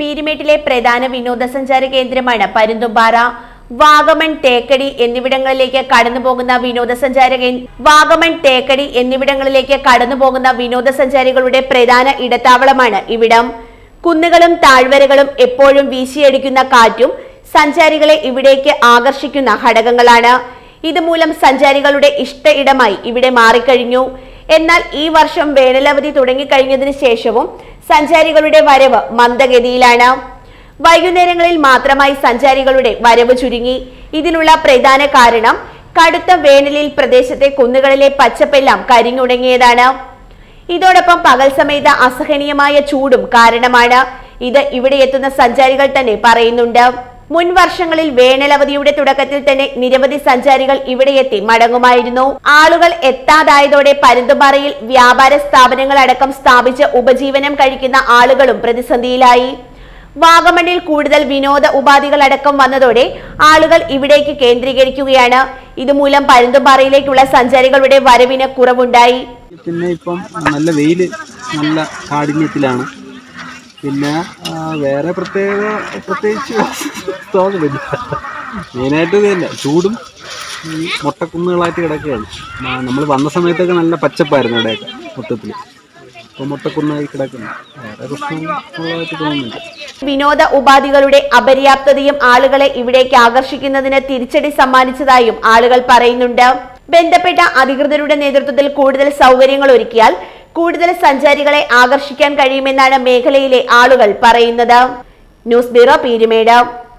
പീരിമേട്ടിലെ പ്രധാന വിനോദസഞ്ചാര കേന്ദ്രമാണ് പരുന്തുംപാറ. വാഗമൺ തേക്കടി എന്നിവിടങ്ങളിലേക്ക് കടന്നുപോകുന്ന വിനോദസഞ്ചാര കേ- വാഗമൺ തേക്കടി എന്നിവിടങ്ങളിലേക്ക് കടന്നുപോകുന്ന വിനോദസഞ്ചാരികളുടെ പ്രധാന ഇടത്താവളമാണ് ഇവിടം. കുന്നുകളും താഴ്വരകളും എപ്പോഴും വീശിയടിക്കുന്ന കാറ്റും സഞ്ചാരികളെ ഇവിടേക്ക് ആകർഷിക്കുന്ന ഘടകങ്ങളാണ്. ഇതുമൂലം സഞ്ചാരികളുടെ ഇഷ്ട ഇടമായി ഇവിടെ മാറിക്കഴിഞ്ഞു. എന്നാൽ ഈ വർഷം വേനലവധി തുടങ്ങിക്കഴിഞ്ഞതിന് ശേഷവും സഞ്ചാരികളുടെ വരവ് മന്ദഗതിയിലാണ്. വൈകുന്നേരങ്ങളിൽ മാത്രമായി സഞ്ചാരികളുടെ വരവ് ചുരുങ്ങി. ഇതിനുള്ള പ്രധാന കാരണം കടുത്ത വേനലിൽ പ്രദേശത്തെ കുന്നുകളിലെ പച്ചപ്പെല്ലാം കരിഞ്ഞുണങ്ങിയതാണ്. ഇതോടൊപ്പം പകൽ സമയത്ത് അസഹനീയമായ ചൂടും കാരണമാണ്. ഇത് ഇവിടെ എത്തുന്ന സഞ്ചാരികൾ തന്നെ പറയുന്നുണ്ട്. മുൻ വർഷങ്ങളിൽ വേനലവധിയുടെ തുടക്കത്തിൽ തന്നെ നിരവധി സഞ്ചാരികൾ ഇവിടെ എത്തി മടങ്ങുമായിരുന്നു. ആളുകൾ എത്താതായതോടെ പരുന്തുപാറയിൽ വ്യാപാര സ്ഥാപനങ്ങൾ അടക്കം സ്ഥാപിച്ച് ഉപജീവനം കഴിക്കുന്ന ആളുകളും പ്രതിസന്ധിയിലായി. വാഗമണ്ണിൽ കൂടുതൽ വിനോദ ഉപാധികളടക്കം വന്നതോടെ ആളുകൾ ഇവിടേക്ക് കേന്ദ്രീകരിക്കുകയാണ്. ഇതുമൂലം പരുന്തുപാറയിലേക്കുള്ള സഞ്ചാരികളുടെ വരവിന് കുറവുണ്ടായി. പിന്നെ ഇപ്പം നല്ല വെയിൽ നല്ല കാഠിന്യത്തിലാണ്. പിന്നെ വേറെ പ്രത്യേക പ്രത്യേകിച്ച് തോന്നുന്നില്ല മെയിനായിട്ട് തന്നെ. ചൂടും മുട്ടക്കുന്നുകളായിട്ട് കിടക്കുകയാണ്. നമ്മൾ വന്ന സമയത്തൊക്കെ നല്ല പച്ചപ്പായിരുന്നു ഇവിടെയൊക്കെ മൊത്തത്തിൽ. കിടക്കുന്നു. വിനോദ ഉപാധികളുടെ അപര്യാപ്തതയും ആളുകളെ ഇവിടേക്ക് ആകർഷിക്കുന്നതിന് തിരിച്ചടി സമ്മാനിച്ചതായും ആളുകൾ പറയുന്നുണ്ട്. ബന്ധപ്പെട്ട അധികൃതരുടെ നേതൃത്വത്തിൽ കൂടുതൽ സൗകര്യങ്ങൾ ഒരുക്കിയാൽ കൂടുതൽ സഞ്ചാരികളെ ആകർഷിക്കാൻ കഴിയുമെന്നാണ് മേഖലയിലെ ആളുകൾ പറയുന്നത്. News bureau Peermade.